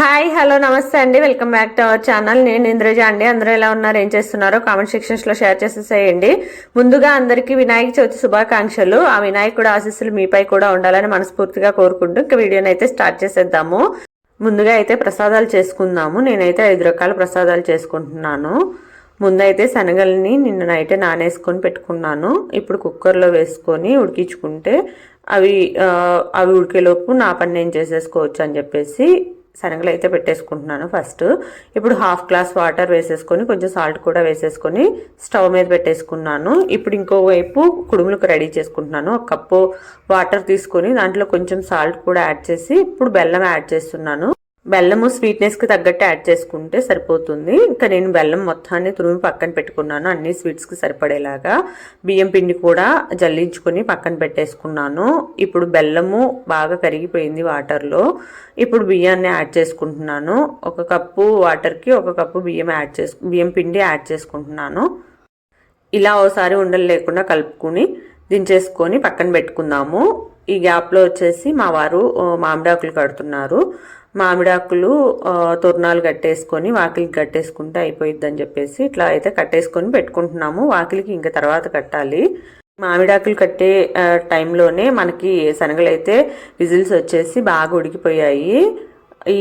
Hi hello నమస్తే అండి. Welcome back to our channel. నేను ఇంద్రజ అండి. అందరూ ఎలా ఉన్నారు? ఏం చేస్తున్నారో? కామెంట్ సెక్షన్స్లో షేర్ చేసేసేయండి. ముందుగా అందరికీ వినాయక చవితి శుభాకాంక్షలు. ఆ వినాయకుడు ఆశీస్సులు మీపై కూడా ఉండాలని మనస్ఫూర్తిగా కోరుకుంటూ ఇంకా వీడియోని అయితే స్టార్ట్ చేసేద్దాము. ముందుగా అయితే ప్రసాదాలు చేసుకుందాము. నేనైతే ఐదు రకాల ప్రసాదాలు చేసుకుంటున్నాను. ముందైతే శనగల్ని నిన్న నైటే నానేసుకొని పెట్టుకున్నాను. ఇప్పుడు కుక్కర్లో వేసుకొని ఉడికించుకుంటే అవి అవి ఉడికేలోపు నా పని నేను చేసేసుకోవచ్చు అని చెప్పేసి శనగలు అయితే పెట్టేసుకుంటున్నాను ఫస్ట్. ఇప్పుడు హాఫ్ గ్లాస్ వాటర్ వేసేసుకొని కొంచెం సాల్ట్ కూడా వేసేసుకొని స్టవ్ మీద పెట్టేసుకున్నాను. ఇప్పుడు ఇంకోవైపు కుడుములకు రెడీ చేసుకుంటున్నాను. ఒక కప్పు వాటర్ తీసుకొని దాంట్లో కొంచెం సాల్ట్ కూడా యాడ్ చేసి ఇప్పుడు బెల్లం యాడ్ చేస్తున్నాను. బెల్లము స్వీట్నెస్కి తగ్గట్టు యాడ్ చేసుకుంటే సరిపోతుంది. ఇంకా నేను బెల్లం మొత్తాన్ని తురిమి పక్కన పెట్టుకున్నాను. అన్ని స్వీట్స్కి సరిపడేలాగా బియ్యం పిండి కూడా జల్లించుకొని పక్కన పెట్టేసుకున్నాను. ఇప్పుడు బెల్లము బాగా కరిగిపోయింది వాటర్లో ఇప్పుడు బియ్యాన్ని యాడ్ చేసుకుంటున్నాను. ఒక కప్పు వాటర్కి ఒక కప్పు బియ్యం యాడ్ చేసు బియ్యం పిండి యాడ్ చేసుకుంటున్నాను. ఇలా ఓసారి ఉండలు లేకుండా కలుపుకుని దించేసుకొని పక్కన పెట్టుకుందాము. ఈ గ్యాప్లో వచ్చేసి మా వారు మామిడాకులు కడుతున్నారు. మామిడాకులు ఆ, తొరణాలు కట్టేసుకొని వాకిలికి కట్టేసుకుంటే అయిపోయిద్ది అని చెప్పేసి ఇట్లా అయితే కట్టేసుకొని పెట్టుకుంటున్నాము. వాకిలికి ఇంకా తర్వాత కట్టాలి. మామిడాకులు కట్టే టైంలోనే మనకి శనగలు అయితే విజిల్స్ వచ్చేసి బాగా ఉడికిపోయాయి. ఈ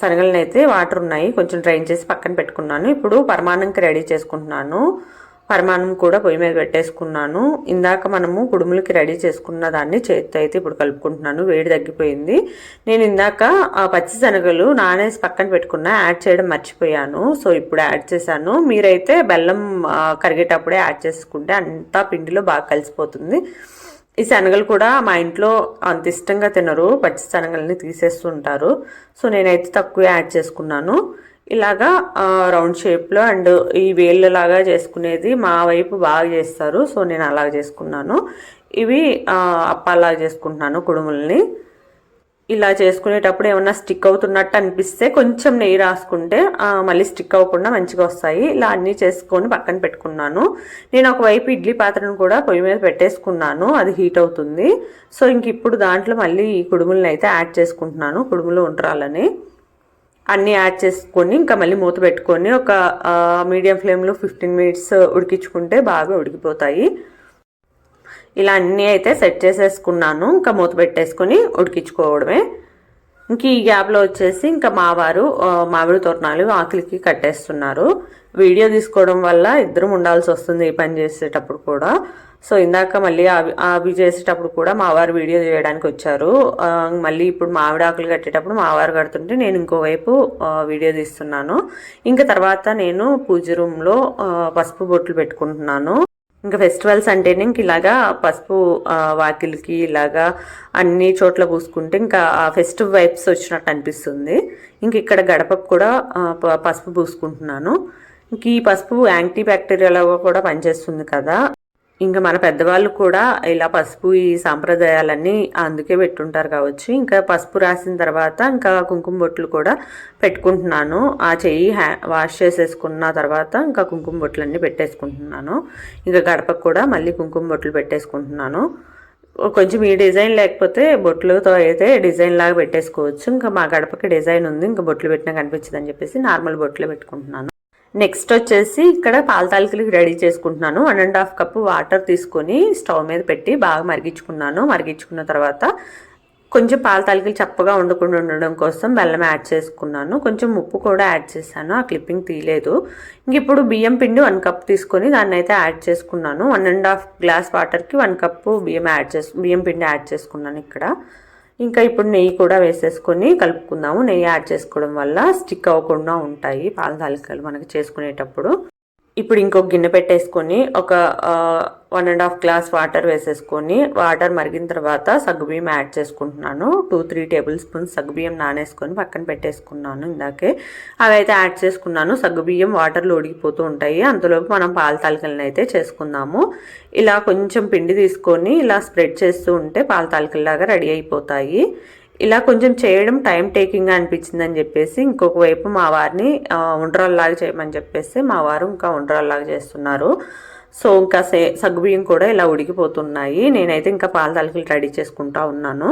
శనగలను అయితే వాటర్ ఉన్నాయి. కొంచెం డ్రైన్ చేసి పక్కన పెట్టుకున్నాను. ఇప్పుడు పరమాన్నంకి రెడీ చేసుకుంటున్నాను. పరమాన్నం కూడా పొయ్యి మీద పెట్టేసుకున్నాను. ఇందాక మనము కుడుములకి రెడీ చేసుకున్న దాన్ని చేతితో అయితే ఇప్పుడు కలుపుకుంటున్నాను. వేడి తగ్గిపోయింది. నేను ఇందాక పచ్చి శనగలు నానేసి పక్కన పెట్టుకున్న యాడ్ చేయడం మర్చిపోయాను. సో ఇప్పుడు యాడ్ చేశాను. మీరైతే బెల్లం కరిగేటప్పుడే యాడ్ చేసుకుంటే అంతా పిండిలో బాగా కలిసిపోతుంది. ఈ శనగలు కూడా మా ఇంట్లో అంత ఇష్టంగా తినరు. పచ్చి శనగల్ని తీసేస్తుంటారు. సో నేనైతే తక్కువ యాడ్ చేసుకున్నాను. ఇలాగా రౌండ్ షేప్లో అండ్ ఈ వేళ్ళలాగా చేసుకునేది మా వైపు బాగా చేస్తారు. సో నేను అలాగ చేసుకున్నాను. ఇవి ఆ, అప్పాలాగా చేసుకుంటున్నాను కుడుముల్ని. ఇలా చేసుకునేటప్పుడు ఏమన్నా స్టిక్ అవుతున్నట్టు అనిపిస్తే కొంచెం నెయ్యి రాసుకుంటే మళ్ళీ స్టిక్ అవ్వకుండా మంచిగా వస్తాయి. ఇలా అన్నీ చేసుకొని పక్కన పెట్టుకున్నాను. నేను ఒకవైపు ఇడ్లీ పాత్రను కూడా పొయ్యి మీద పెట్టేసుకున్నాను. అది హీట్ అవుతుంది. సో ఇంక ఇప్పుడు దాంట్లో మళ్ళీ ఈ కుడుములను అయితే యాడ్ చేసుకుంటున్నాను. కుడుములు ఉంటరాలని అన్నీ యాడ్ చేసుకొని ఇంకా మళ్ళీ మూత పెట్టుకొని ఒక మీడియం ఫ్లేమ్లో ఫిఫ్టీన్ మినిట్స్ ఉడికించుకుంటే బాగా ఉడికిపోతాయి. ఇలా అన్నీ అయితే సెట్ చేసేసుకున్నాను. ఇంకా మూత పెట్టేసుకొని ఉడికించుకోవడమే. ఇంక ఈ గ్యాప్లో వచ్చేసి ఇంకా మావారు మామిడి తోరణాలు ఆకలికి కట్టేస్తున్నారు. వీడియో తీసుకోవడం వల్ల ఇద్దరం ఉండాల్సి వస్తుంది ఈ పని చేసేటప్పుడు కూడా. సో ఇందాక మళ్ళీ అవి అవి చేసేటప్పుడు కూడా మావారు వీడియో చేయడానికి వచ్చారు. మళ్ళీ ఇప్పుడు మామిడి ఆకులు కట్టేటప్పుడు మావారు కడుతుంటే నేను ఇంకోవైపు వీడియో తీస్తున్నాను. ఇంకా తర్వాత నేను పూజ రూమ్లో పసుపు బొట్లు పెట్టుకుంటున్నాను. ఇంకా ఫెస్టివల్స్ అంటేనే ఇంక ఇలాగా పసుపు వాకిలికి ఇలాగా అన్ని చోట్ల పూసుకుంటే ఇంకా ఆ ఫెస్టివ్ వైబ్స్ వచ్చినట్టు అనిపిస్తుంది. ఇంక ఇక్కడ గడపకు కూడా ప- పసుపు పూసుకుంటున్నాను. ఇంక ఈ పసుపు యాంటీ బ్యాక్టీరియాలో కూడా పనిచేస్తుంది కదా. ఇంకా మన పెద్దవాళ్ళు కూడా ఇలా పసుపు ఈ సాంప్రదాయాలన్నీ అందుకే పెట్టుంటారు కావచ్చు. ఇంకా పసుపు రాసిన తర్వాత ఇంకా కుంకుమ బొట్లు కూడా పెట్టుకుంటున్నాను. ఆ చెయ్యి హ్యా వాష్ చేసేసుకున్న తర్వాత ఇంకా కుంకుమ బొట్లు అన్నీ పెట్టేసుకుంటున్నాను. ఇంకా గడపకు కూడా మళ్ళీ కుంకుమ బొట్లు పెట్టేసుకుంటున్నాను. కొంచెం ఈ డిజైన్ లేకపోతే బొట్లతో అయితే డిజైన్ లాగా పెట్టేసుకోవచ్చు. ఇంకా మా గడపకి డిజైన్ ఉంది. ఇంకా బొట్లు పెట్టినా కనిపించదని చెప్పేసి నార్మల్ బొట్లు పెట్టుకుంటున్నాను. నెక్స్ట్ వచ్చేసి ఇక్కడ పాలతాలికలకి రెడీ చేసుకుంటున్నాను. One and half cup water తీసుకొని స్టవ్ మీద పెట్టి బాగా మరిగించుకున్నాను. మరిగించుకున్న తర్వాత కొంచెం పాల తాలికలు చప్పగా ఉండకుండా ఉండడం కోసం బెల్లం యాడ్ చేసుకున్నాను. కొంచెం ఉప్పు కూడా యాడ్ చేశాను. ఆ క్లిప్పింగ్ తీయలేదు. ఇంక ఇప్పుడు బియ్యం పిండి వన్ కప్ తీసుకొని దాన్ని అయితే యాడ్ చేసుకున్నాను. వన్ అండ్ హాఫ్ గ్లాస్ వాటర్కి వన్ కప్పు బియ్యం యాడ్ చేసు బియ్యం పిండి యాడ్ చేసుకున్నాను ఇక్కడ. ఇంకా ఇప్పుడు నెయ్యి కూడా వేసేసుకొని కలుపుకుందాము. నెయ్యి యాడ్ చేసుకోవడం వల్ల స్టిక్ అవ్వకుండా ఉంటాయి పాల తాలికలు మనకి చేసుకునేటప్పుడు. ఇప్పుడు ఇంకొక గిన్నె పెట్టేసుకొని ఒక one and half glass water వేసేసుకొని వాటర్ మరిగిన తర్వాత సగ్గుబియ్యం యాడ్ చేసుకుంటున్నాను. టూ త్రీ టేబుల్ స్పూన్స్ సగ్గుబియ్యం నానేసుకొని పక్కన పెట్టేసుకున్నాను ఇందాకే. అవి అయితే యాడ్ చేసుకున్నాను. సగ్గుబియ్యం వాటర్లో ఉడికిపోతూ ఉంటాయి. అంతలోపు మనం పాల తాలికలను అయితే చేసుకుందాము. ఇలా కొంచెం పిండి తీసుకొని ఇలా స్ప్రెడ్ చేస్తూ ఉంటే పాల తాలికల్లాగా రెడీ అయిపోతాయి. ఇలా కొంచెం చేయడం టైం టేకింగ్ అనిపించిందని చెప్పేసి ఇంకొక వైపు మా వారిని ఉండరాల్లాగా చేయమని చెప్పేసి మా వారు ఇంకా ఉండరాల్లాగా చేస్తున్నారు. సో ఇంకా సే సగ్గుబియ్యం కూడా ఇలా ఉడికిపోతున్నాయి. నేనైతే ఇంకా పాల తలకలు రెడీ చేసుకుంటా ఉన్నాను.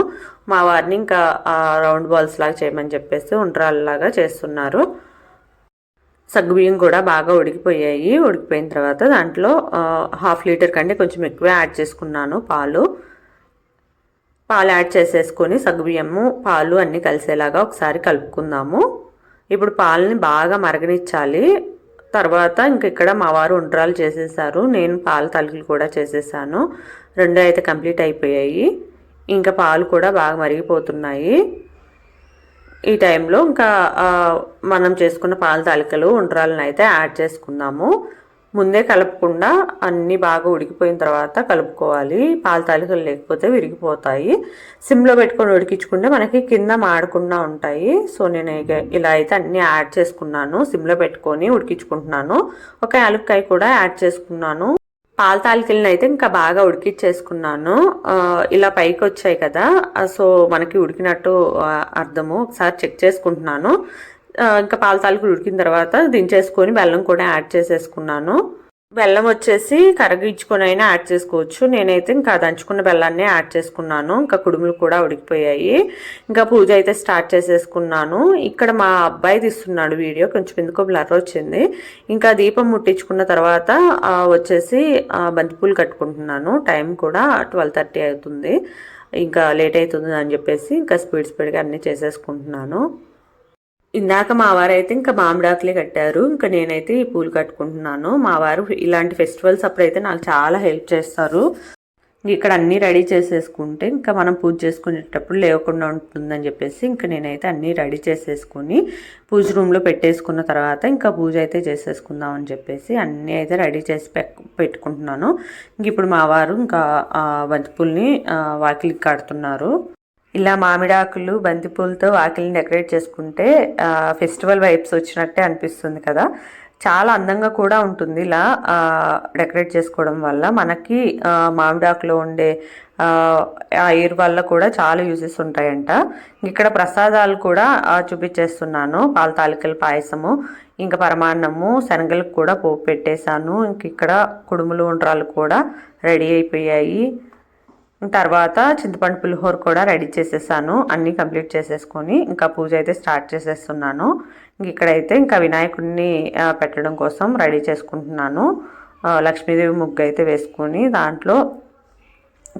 మా వారిని ఇంకా రౌండ్ బాల్స్ లాగా చేయమని చెప్పేసి ఉండ్రాలలాగా చేస్తున్నారు. సగ్గుబియ్యం కూడా బాగా ఉడికిపోయాయి. ఉడికిపోయిన తర్వాత దాంట్లో హాఫ్ లీటర్ కంటే కొంచెం ఎక్కువ యాడ్ చేసుకున్నాను పాలు. పాలు యాడ్ చేసేసుకొని సగ్గుబియ్యము పాలు అన్నీ కలిసేలాగా ఒకసారి కలుపుకుందాము. ఇప్పుడు పాలని బాగా మరగనిచ్చాలి. తర్వాత ఇంక ఇక్కడ మా వారు ఉండ్రాలు చేసేసారు. నేను పాల తలుకులు కూడా చేసేసాను. రెండు అయితే కంప్లీట్ అయిపోయాయి. ఇంకా పాలు కూడా బాగా మరిగిపోతున్నాయి. ఈ టైంలో ఇంకా మనం చేసుకున్న పాల తాలికలు ఉండ్రాలను అయితే యాడ్ చేసుకున్నాము. ముందే కలపకుండా అన్నీ బాగా ఉడికిపోయిన తర్వాత కలుపుకోవాలి. పాల తాలికలు లేకపోతే విరిగిపోతాయి. సిమ్లో పెట్టుకొని ఉడికించుకుంటే మనకి కింద మాడకుండా ఉంటాయి. సో నేను ఇలా అయితే అన్నీ యాడ్ చేసుకున్నాను. సిమ్లో పెట్టుకొని ఉడికించుకుంటున్నాను. ఒక యాలక్కాయ కూడా యాడ్ చేసుకున్నాను. పాల తాలికలను అయితే ఇంకా బాగా ఉడికిచ్చేసుకున్నాను ఇలా పైకి వచ్చాయి కదా. సో మనకి ఉడికినట్టు అర్థము. ఒకసారి చెక్ చేసుకుంటున్నాను. ఇంకా పాల తాలికలు ఉడికిన తర్వాత దించేసుకొని బెల్లం కూడా యాడ్ చేసేసుకున్నాను. బెల్లం వచ్చేసి కరగించుకొని అయినా యాడ్ చేసుకోవచ్చు. నేనైతే ఇంకా దంచుకున్న బెల్లాన్ని యాడ్ చేసుకున్నాను. ఇంకా కుడుములు కూడా ఉడికిపోయాయి. ఇంకా పూజ అయితే స్టార్ట్ చేసేసుకున్నాను. ఇక్కడ మా అబ్బాయి తీస్తున్నాడు వీడియో. కొంచెం ఎందుకో బ్లర్ వచ్చింది. ఇంకా దీపం ముట్టించుకున్న తర్వాత వచ్చేసి బంతిపూలు కట్టుకుంటున్నాను. టైం కూడా ట్వెల్వ్ థర్టీ అవుతుంది. ఇంకా లేట్ అవుతుంది అని చెప్పేసి ఇంకా స్పీడ్ స్పీడ్గా అన్నీ చేసేసుకుంటున్నాను. ఇందాక మా వారు అయితే ఇంకా మామిడాకులే కట్టారు. ఇంకా నేనైతే ఈ పూలు కట్టుకుంటున్నాను. మా వారు ఇలాంటి ఫెస్టివల్స్ అప్పుడైతే నాకు చాలా హెల్ప్ చేస్తారు. ఇక్కడ అన్నీ రెడీ చేసేసుకుంటే ఇంకా మనం పూజ చేసుకునేటప్పుడు లేకుండా ఉంటుందని చెప్పేసి ఇంకా నేనైతే అన్నీ రెడీ చేసేసుకుని పూజ రూమ్లో పెట్టేసుకున్న తర్వాత ఇంకా పూజ అయితే చేసేసుకుందాం అని చెప్పేసి అన్నీ అయితే రెడీ చేసి పెట్టుకుంటున్నాను. ఇంక ఇప్పుడు మా వారు ఇంకా బంతిపూల్ని వాకిలికి కడుతున్నారు. ఇలా మామిడాకులు బంతిపూలతో వాకిలిని డెకరేట్ చేసుకుంటే ఫెస్టివల్ వైబ్స్ వచ్చినట్టే అనిపిస్తుంది కదా. చాలా అందంగా కూడా ఉంటుంది ఇలా డెకరేట్ చేసుకోవడం వల్ల. మనకి మామిడాకులో ఉండే ఎయిర్ వల్ల కూడా చాలా యూజెస్ ఉంటాయంట. ఇక్కడ ప్రసాదాలు కూడా చూపించేస్తున్నాను. పాల తాలికల పాయసము ఇంకా పరమాన్నము శనగలకు కూడా పోపు పెట్టేశాను. ఇంక ఇక్కడ కుడుములు ఉండ్రాలు కూడా రెడీ అయిపోయాయి. తర్వాత చింతపండు పులిహోర కూడా రెడీ చేసేసాను. అన్నీ కంప్లీట్ చేసేసుకొని ఇంకా పూజ అయితే స్టార్ట్ చేసేస్తున్నాను. ఇంక ఇక్కడైతే ఇంకా వినాయకుడిని పెట్టడం కోసం రెడీ చేసుకుంటున్నాను. లక్ష్మీదేవి ముగ్గు అయితే వేసుకొని దాంట్లో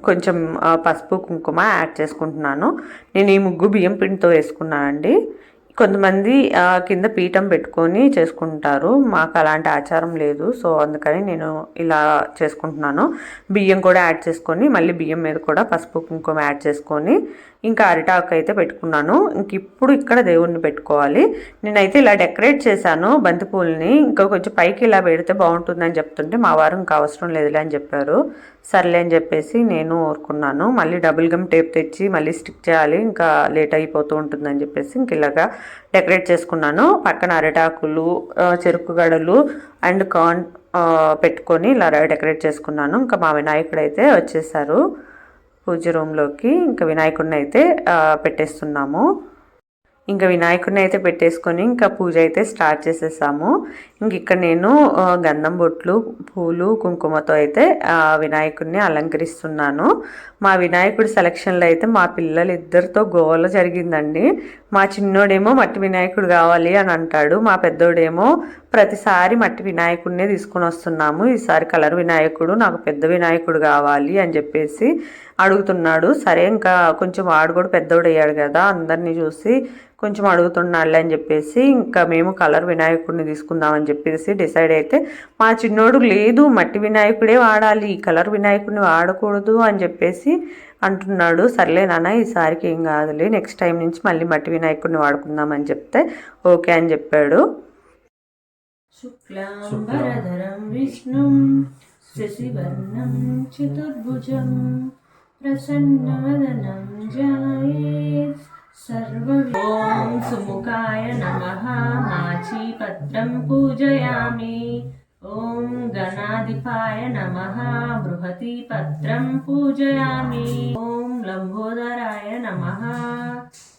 కొంచెం పసుపు కుంకుమ యాడ్ చేసుకుంటున్నాను. నేను ఈ ముగ్గు బియ్యం పిండితో వేసుకున్నానండి. కొంతమంది కింద పీఠం పెట్టుకొని చేసుకుంటారు. మాకు అలాంటి ఆచారం లేదు. సో అందుకని నేను ఇలా చేసుకుంటున్నాను. బియ్యం కూడా యాడ్ చేసుకొని మళ్ళీ బియ్యం మీద కూడా పసుపు కుంకుమ యాడ్ చేసుకొని ఇంకా అరిటాకు అయితే పెట్టుకున్నాను. ఇంక ఇప్పుడు ఇక్కడ దేవుణ్ణి పెట్టుకోవాలి. నేనైతే ఇలా డెకరేట్ చేశాను బంతిపూలని. ఇంకా కొంచెం పైకి ఇలా పెడితే బాగుంటుందని చెప్తుంటే మా వారు ఇంకా అవసరం లేదులే అని చెప్పారు. సర్లే అని చెప్పేసి నేను ఊరుకున్నాను. మళ్ళీ డబుల్ గమ్ టేప్ తెచ్చి మళ్ళీ స్టిక్ చేయాలి. ఇంకా లేట్ అయిపోతూ ఉంటుందని చెప్పేసి ఇంక ఇలాగా డెకరేట్ చేసుకున్నాను. పక్కన అరిటాకులు చెరుకు గడలు అండ్ కార్న్ పెట్టుకొని ఇలా డెకరేట్ చేసుకున్నాను. ఇంకా మా వినాయకుడు అయితే వచ్చేసారు. పూజ రూమ్లోకి ఇంకా వినాయకుడిని అయితే పెట్టేస్తున్నాము. ఇంకా వినాయకుడిని అయితే పెట్టేసుకొని ఇంకా పూజ అయితే స్టార్ట్ చేసేసాము. ఇంక ఇక్కడ నేను గంధం బొట్లు పూలు కుంకుమతో అయితే వినాయకుడిని అలంకరిస్తున్నాను. మా వినాయకుడి సెలక్షన్లో అయితే మా పిల్లలు ఇద్దరితో గోల జరిగిందండి. మా చిన్నోడేమో మట్టి వినాయకుడు కావాలి అని అంటాడు. మా పెద్దోడేమో ప్రతిసారి మట్టి వినాయకుడినే తీసుకొని వస్తున్నాము. ఈసారి కలర్ వినాయకుడు నాకు పెద్ద వినాయకుడు కావాలి అని చెప్పేసి అడుగుతున్నాడు. సరే ఇంకా కొంచెం వాడు కూడా పెద్దోడయ్యాడు కదా అందరినీ చూసి కొంచెం అడుగుతున్నాడులే అని చెప్పేసి ఇంకా మేము కలర్ వినాయకుడిని తీసుకుందామని చెప్పేసి డిసైడ్ అయితే మా చిన్నోడు లేదు మట్టి వినాయకుడే వాడాలి కలర్ వినాయకుడిని వాడకూడదు అని చెప్పేసి అంటున్నాడు. సర్లే నాన్న ఈసారికి ఏం కాదులే నెక్స్ట్ టైం నుంచి మళ్ళీ మట్టి వినాయకుడిని వాడుకుందామని చెప్తే ఓకే అని చెప్పాడు. శుక్లాంబరధరం విష్ణుం శశివర్ణం చతుర్భుజం ప్రసన్నవదనం జాయే సర్వ ఓం సుముఖాయ నమ మాచీపత్రం పూజయామి ఓం గణాధిపాయ నమ బృహతిపత్రం పూజయామి ఓం లంబోదరాయ నమ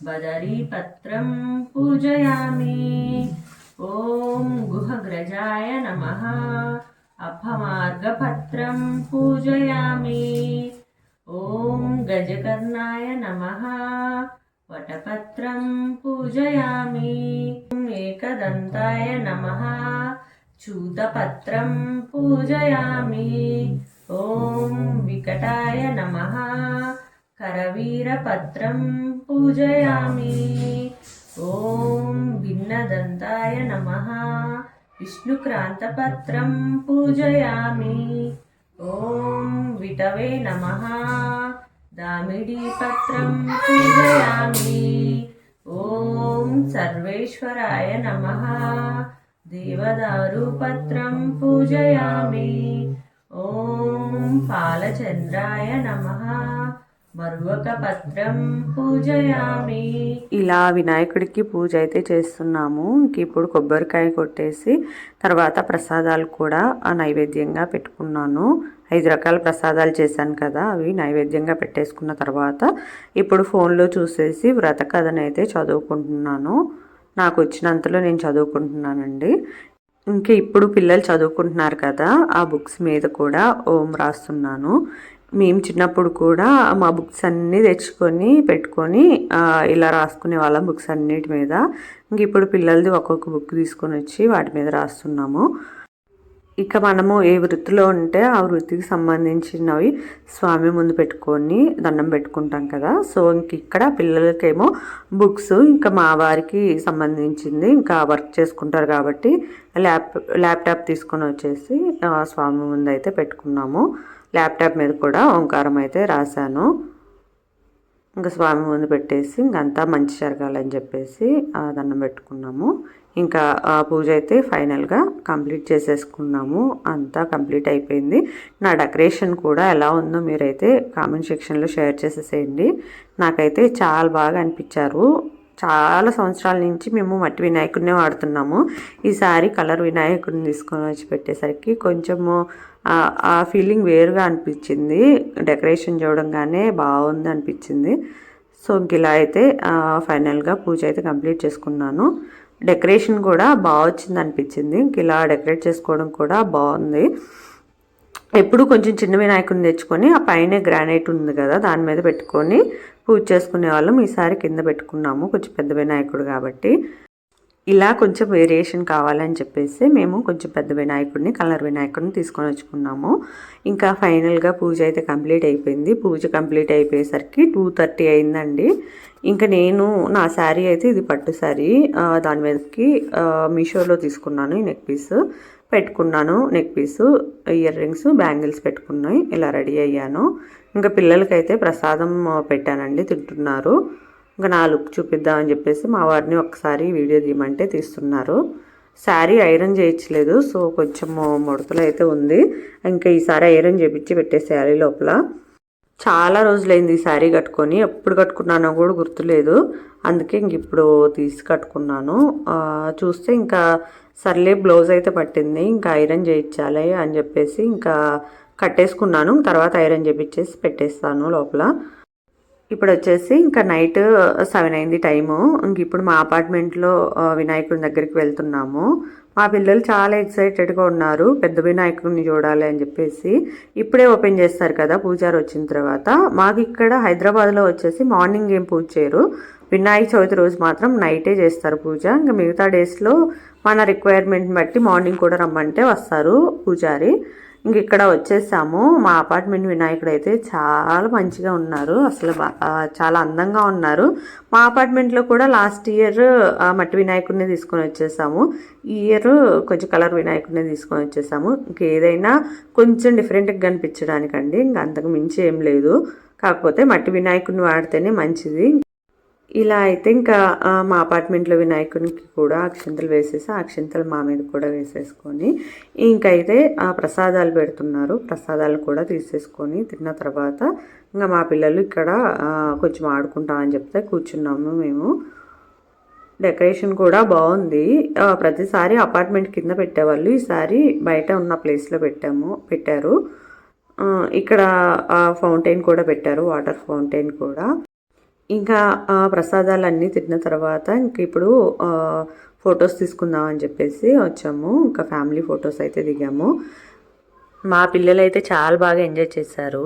బదరీపత్రం పూజయామి ఓం గుహగ్రజాయ నమ అభమార్గపత్రం ॐ गजकर्णाय नमः वटपत्रं पूजयामि एकदन्ताय नमः चूतपत्रं पूजयामि ॐ विकटाय नमः करवीरपत्रं पूजयामि ॐ भिन्नदन्ताय नमः विष्णुक्रान्तपत्रं पूजयामि ఓం విటవే నమ. దామిడి పత్రం పూజయామి. ఓం సర్వేశ్వరాయ నమ. దేవదారు పత్రం పూజయామి. ఓం పాలచంద్రాయ నమ. పూజయామి. ఇలా వినాయకుడికి పూజ అయితే చేస్తున్నాము. ఇంక ఇప్పుడు కొబ్బరికాయ కొట్టేసి తర్వాత ప్రసాదాలు కూడా ఆ నైవేద్యంగా పెట్టుకున్నాను. ఐదు రకాల ప్రసాదాలు చేశాను కదా అవి నైవేద్యంగా పెట్టేసుకున్న తర్వాత ఇప్పుడు ఫోన్లో చూసేసి వ్రత కథనైతే చదువుకుంటున్నాను. నాకు వచ్చినంతలో నేను చదువుకుంటున్నానండి. ఇంకా ఇప్పుడు పిల్లలు చదువుకుంటున్నారు కదా ఆ బుక్స్ మీద కూడా ఓం రాస్తున్నాను. మేము చిన్నప్పుడు కూడా మా బుక్స్ అన్నీ తెచ్చుకొని పెట్టుకొని ఇలా రాసుకునే వాళ్ళం బుక్స్ అన్నిటి మీద. ఇంక ఇప్పుడు పిల్లలది ఒక్కొక్క బుక్ తీసుకొని వచ్చి వాటి మీద రాస్తున్నాము. ఇక మనము ఏ వృత్తిలో ఉంటే ఆ వృత్తికి సంబంధించినవి స్వామి ముందు పెట్టుకొని దండం పెట్టుకుంటాం కదా. సో ఇంక ఇక్కడ పిల్లలకేమో బుక్స్ ఇంకా మా వారికి సంబంధించింది. ఇంకా వర్క్ చేసుకుంటారు కాబట్టి ల్యాప్ ల్యాప్టాప్ తీసుకొని వచ్చేసి స్వామి ముందు అయితే పెట్టుకున్నాము. ల్యాప్టాప్ మీద కూడా ఓంకారం అయితే రాశాను. ఇంకా స్వామి ముందు పెట్టేసి ఇంకంతా మంచి జరగాలని చెప్పేసి దండం పెట్టుకున్నాము. ఇంకా ఆ పూజ అయితే ఫైనల్గా కంప్లీట్ చేసేసుకున్నాము. అంతా కంప్లీట్ అయిపోయింది. నా డెకరేషన్ కూడా ఎలా ఉందో మీరైతే కామెంట్ సెక్షన్లో షేర్ చేసేసేయండి. నాకైతే చాలా బాగా అనిపించారు. చాలా సంవత్సరాల నుంచి మేము మట్టి వినాయకుడినే వాడుతున్నాము. ఈసారి కలర్ వినాయకుడిని తీసుకొని వచ్చి పెట్టేసరికి కొంచెము ఆ ఫీలింగ్ వేరుగా అనిపించింది. డెకరేషన్ చూడంగానే బాగుంది అనిపించింది. సో ఇంక ఇలా అయితే ఫైనల్గా పూజ అయితే కంప్లీట్ చేసుకున్నాను. డెకరేషన్ కూడా బాగా వచ్చింది అనిపించింది. ఇంక ఇలా డెకరేట్ చేసుకోవడం కూడా బాగుంది. ఎప్పుడు కొంచెం చిన్న వినాయకుడిని తెచ్చుకొని ఆ పైన గ్రానైట్ ఉంది కదా దాని మీద పెట్టుకొని పూజ చేసుకునే వాళ్ళం. ఈసారి కింద పెట్టుకున్నాము కొంచెం పెద్ద వినాయకుడు కాబట్టి. ఇలా కొంచెం వేరియేషన్ కావాలని చెప్పేసి మేము కొంచెం పెద్ద వినాయకుడిని కలర్ వినాయకుడిని తీసుకొని వచ్చుకున్నాము. ఇంకా ఫైనల్గా పూజ అయితే కంప్లీట్ అయిపోయింది. పూజ కంప్లీట్ అయిపోయేసరికి టూ థర్టీ అయిందండి. ఇంకా నేను నా శారీ అయితే ఇది పట్టు శారీ. దాని మీదకి మీషోలో తీసుకున్నాను ఈ నెక్ పీస్. పెట్టుకున్నాను neck piece earrings bangles పెట్టుకున్నాయి. ఇలా రెడీ అయ్యాను. ఇంకా పిల్లలకైతే ప్రసాదం పెట్టానండి తింటున్నారు. ఇంకా నా లుక్ చూపిద్దామని చెప్పేసి మా వారిని ఒకసారి వీడియో తీయమంటే తీస్తున్నారు. శారీ ఐరన్ చేయించలేదు సో కొంచెం ముడతలు అయితే ఉంది. ఇంకా ఈసారి ఐరన్ చేపించి పెట్టేసేయాలి లోపల. చాలా రోజులైంది ఈ శారీ కట్టుకొని. ఎప్పుడు కట్టుకున్నానో కూడా గుర్తులేదు. అందుకే ఇంక ఇప్పుడు తీసి కట్టుకున్నాను. చూస్తే ఇంకా సర్లే బ్లౌజ్ అయితే పట్టింది ఇంకా ఐరన్ చేయించాలి అని చెప్పేసి ఇంకా కట్టేసుకున్నాను. తర్వాత ఐరన్ చేపించేసి పెట్టేస్తాను లోపల. ఇప్పుడు వచ్చేసి ఇంకా నైట్ సెవెన్ అయింది టైము. ఇంక ఇప్పుడు మా అపార్ట్మెంట్లో వినాయకుడి దగ్గరికి వెళ్తున్నాము. మా పిల్లలు చాలా ఎక్సైటెడ్గా ఉన్నారు. పెద్ద వినాయకుడిని చూడాలి అని చెప్పేసి ఇప్పుడే ఓపెన్ చేస్తారు కదా పూజారి వచ్చిన తర్వాత. మాకు ఇక్కడ హైదరాబాద్లో వచ్చేసి మార్నింగ్ ఏం పూజ చేయరు. వినాయక చవితి రోజు మాత్రం నైటే చేస్తారు పూజ. ఇంకా మిగతా డేస్లో మన రిక్వైర్మెంట్ బట్టి మార్నింగ్ కూడా రమ్మంటే వస్తారు పూజారి. ఇంక ఇక్కడ వచ్చేసాము. మా అపార్ట్మెంట్ వినాయకుడు అయితే చాలా మంచిగా ఉన్నారు. అసలు చాలా అందంగా ఉన్నారు. మా అపార్ట్మెంట్లో కూడా లాస్ట్ ఇయర్ మట్టి వినాయకుడిని తీసుకొని వచ్చేసాము. ఈ ఇయర్ కొంచెం కలర్ వినాయకుడిని తీసుకొని వచ్చేసాము. ఇంకేదైనా కొంచెం డిఫరెంట్గా కనిపించడానికండి. ఇంక అంతకు మించి ఏం లేదు. కాకపోతే మట్టి వినాయకుడిని వాడితేనే మంచిది. ఇలా అయితే ఇంకా మా అపార్ట్మెంట్లో వినాయకునికి కూడా అక్షంతలు వేసేసి అక్షంతలు మా మీద కూడా వేసేసుకొని ఇంకైతే ఆ ప్రసాదాలు పెడుతున్నారు. ప్రసాదాలు కూడా తీసేసుకొని తిన్న తర్వాత ఇంకా మా పిల్లలు ఇక్కడ కొంచెం ఆడుకుంటామని చెప్తే కూర్చున్నాము మేము. డెకరేషన్ కూడా బాగుంది. ప్రతిసారి అపార్ట్మెంట్ కింద పెట్టేవాళ్ళు. ఈసారి బయట ఉన్న ప్లేస్లో పెట్టాము పెట్టారు. ఇక్కడ ఫౌంటైన్ కూడా పెట్టారు వాటర్ ఫౌంటైన్ కూడా. ఇంకా ప్రసాదాలు అన్నీ తిన్న తర్వాత ఇంక ఇప్పుడు ఫొటోస్ తీసుకుందాం అని చెప్పేసి వచ్చాము. ఇంకా ఫ్యామిలీ ఫొటోస్ అయితే దిగాము. మా పిల్లలు అయితే చాలా బాగా ఎంజాయ్ చేశారు.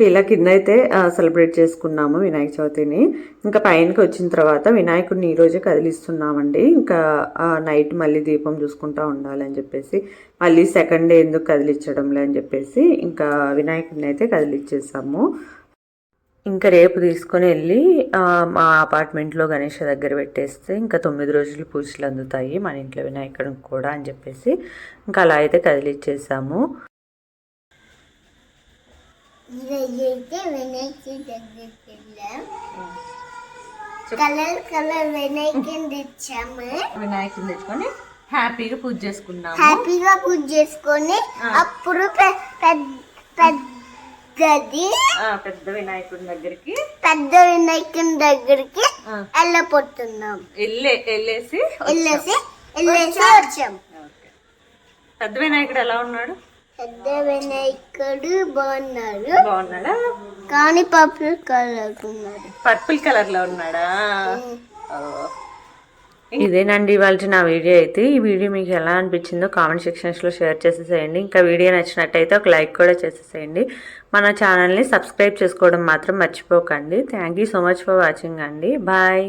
ఇంకా ఇలా కింద అయితే సెలబ్రేట్ చేసుకున్నాము వినాయక చవితిని. ఇంకా పైనకి వచ్చిన తర్వాత వినాయకుడిని ఈ రోజే కదిలిస్తున్నామండి. ఇంకా నైట్ మళ్ళీ దీపం చూసుకుంటా ఉండాలి అని చెప్పేసి మళ్ళీ సెకండ్ డే ఎందుకు కదిలించడంలే అని చెప్పేసి ఇంకా వినాయకుడిని అయితే కదిలిచ్చేసాము. ఇంకా రేపు తీసుకొని వెళ్ళి మా అపార్ట్మెంట్లో గణేష దగ్గర పెట్టేస్తే ఇంకా తొమ్మిది రోజులు పూజలు అందుతాయి మన ఇంట్లో వినాయకుడికి కూడా అని చెప్పేసి ఇంకా అలా అయితే కదిలిచ్చేసాము. ఇదైతే వినాయకుడి దగ్గరికి వెళ్ళాం కలర్ కలర్ వినాయకుని తెచ్చాము. వినాయకుడిని తెచ్చుకొని హ్యాపీగా పూజ చేసుకున్నాము. హ్యాపీగా పూజ చేసుకొని అప్పుడు పెద్దది పెద్ద వినాయకుడి దగ్గరికి పెద్ద వినాయకుని దగ్గరికి ఆ. వెళ్ళబోతున్నాం. వెళ్ళే వెళ్ళేసి వెళ్ళేసి వెళ్ళేసి వచ్చాం. పెద్ద వినాయకుడు ఎలా ఉన్నాడు? పెద్ద వినాయకుడు బాగున్నాడు. బాగున్నాడా? కానీ పప్పులు కలర్ ఉన్నాడు. పర్పుల్ కలర్లో ఉన్నాడా ఇదేనండి ఇవాళ నా వీడియో అయితే. ఈ వీడియో మీకు ఎలా అనిపించిందో కామెంట్ సెక్షన్స్లో షేర్ చేసేసేయండి. ఇంకా వీడియో నచ్చినట్టయితే ఒక లైక్ కూడా చేసేసేయండి. మన ఛానల్ని సబ్స్క్రైబ్ చేసుకోవడం మాత్రం మర్చిపోకండి. Thank you so much for watching అండి. బాయ్.